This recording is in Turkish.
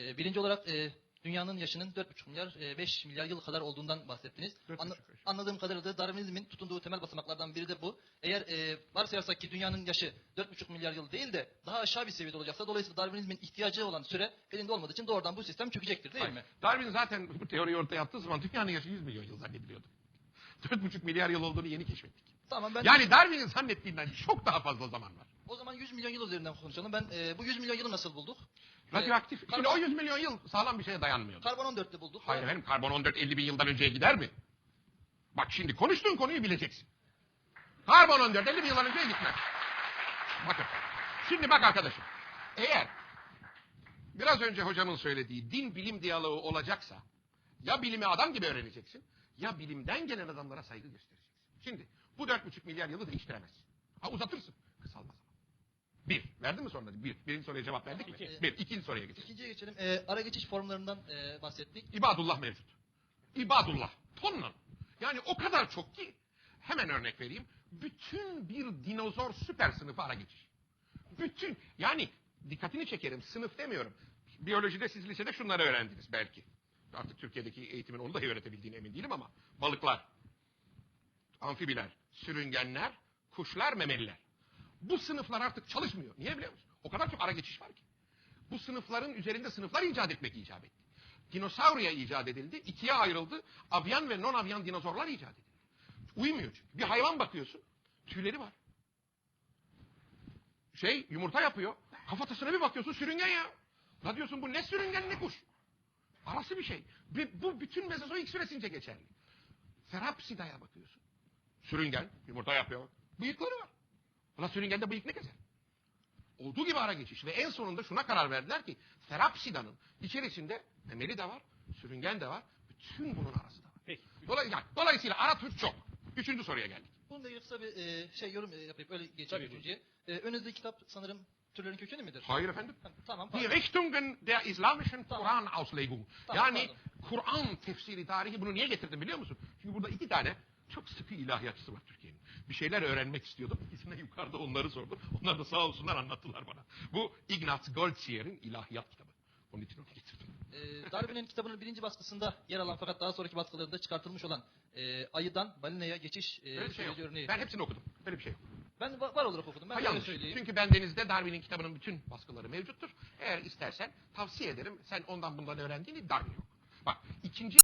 E, birinci olarak e, dünyanın yaşının 4,5 milyar, e, 5 milyar yıl kadar olduğundan bahsettiniz. 4,5 Anla- anladığım kadarıyla da Darwinizmin tutunduğu temel basamaklardan biri de bu. Eğer e, varsayarsak ki dünyanın yaşı 4,5 milyar yıl değil de daha aşağı bir seviyede olacaksa dolayısıyla Darwinizmin ihtiyacı olan süre elinde olmadığı için doğrudan bu sistem çökecektir değil Hayır. mi? Darwin zaten bu teoriyi ortaya attığı zaman dünyanın yaşı 100 milyon yıl zannediliyordu. 4,5 milyar yıl olduğunu yeni keşfettik. Tamam ben Yani Darwin'in zannettiğinden çok daha fazla zaman var. O zaman 100 milyon yıl üzerinden konuşalım. Ben e, bu 100 milyon yılı nasıl bulduk? Radyoaktif. Şimdi karbon- o 100 milyon yıl sağlam bir şeye dayanmıyordu. Karbon 14'te bulduk. Hayır efendim karbon 14 50 bin yıldan önceye gider mi? Bak şimdi konuştuğun konuyu bileceksin. Karbon 14 50 bin yıldan önceye gitmez. Bakın. Şimdi bak arkadaşım. Eğer biraz önce hocamın söylediği din bilim diyaloğu olacaksa ya bilimi adam gibi öğreneceksin ya bilimden gelen adamlara saygı göstereceksin. Şimdi bu 4,5 milyar yılı değiştiremezsin. Ha uzatırsın. Kısalmaz. Bir. Verdin mi sonra? Bir. Birinci soruya cevap verdik mi? İki. Bir. İkinci soruya geçelim. İkinciye geçelim. E, ara geçiş formlarından e, bahsettik. İbadullah mevcut. İbadullah. Tonla. Yani o kadar çok ki hemen örnek vereyim. Bütün bir dinozor süper sınıfı ara geçiş. Bütün yani dikkatini çekerim sınıf demiyorum. Biyolojide siz lisede şunları öğrendiniz belki. Artık Türkiye'deki eğitimin onu dahi öğretebildiğine emin değilim ama balıklar, amfibiler, sürüngenler, kuşlar, memeliler. Bu sınıflar artık çalışmıyor. Niye biliyor musun? O kadar çok ara geçiş var ki. Bu sınıfların üzerinde sınıflar icat etmek icap etti. Dinosauria icat edildi, ikiye ayrıldı. Avyan ve non avyan dinozorlar icat edildi. Uymuyor çünkü. Bir hayvan bakıyorsun, tüyleri var. Şey, yumurta yapıyor. Kafatasına bir bakıyorsun, sürüngen ya. La diyorsun bu ne sürüngen ne kuş. Arası bir şey. Bu bütün Mesozoik süresince geçerli. Therapsida'ya bakıyorsun. Sürüngen, yumurta yapıyor. Bıyıkları var. Ulan sürüngende bıyık ne keser? Olduğu gibi ara geçiş. Ve en sonunda şuna karar verdiler ki Therapsida'nın içerisinde memeli de var, sürüngen de var. Bütün bunun arası da var. Peki. Dolayısıyla, dolayısıyla ara tür çok. Üçüncü soruya geldik. Bununla ilgili kısa bir e, şey yorum e, yapayım. Öyle geçeyim üçüncüye. E, önünüzdeki kitap sanırım türlerin kökeni midir? Hayır efendim. Ha, Tamam. Die pardon. Richtungen der islamischen Tamam. Kur'an-Auslegung. Tamam, yani. Kur'an tefsiri tarihi bunu niye getirdim biliyor musun? Çünkü burada iki tane çok sıkı ilahiyatçısı var. Bir şeyler öğrenmek istiyordum. İkisine yukarıda onları sordum. Onlar da sağ olsunlar anlattılar bana. Bu Ignaz Goldzier'in ilahiyat kitabı. Onun için onu getirdim. E, Darwin'in kitabının birinci baskısında yer alan fakat daha sonraki baskılarında çıkartılmış olan e, ayıdan balinaya geçiş e, Öyle bir şey yok. örneği. Ben hepsini okudum. Böyle bir şey yok. Ben va- var olarak okudum. Ben Ha, öyle yanlış. söyleyeyim. Çünkü bendenizde Darwin'in kitabının bütün baskıları mevcuttur. Eğer istersen tavsiye ederim. Sen ondan bundan öğrendiğini Darwin yok. Bak ikinci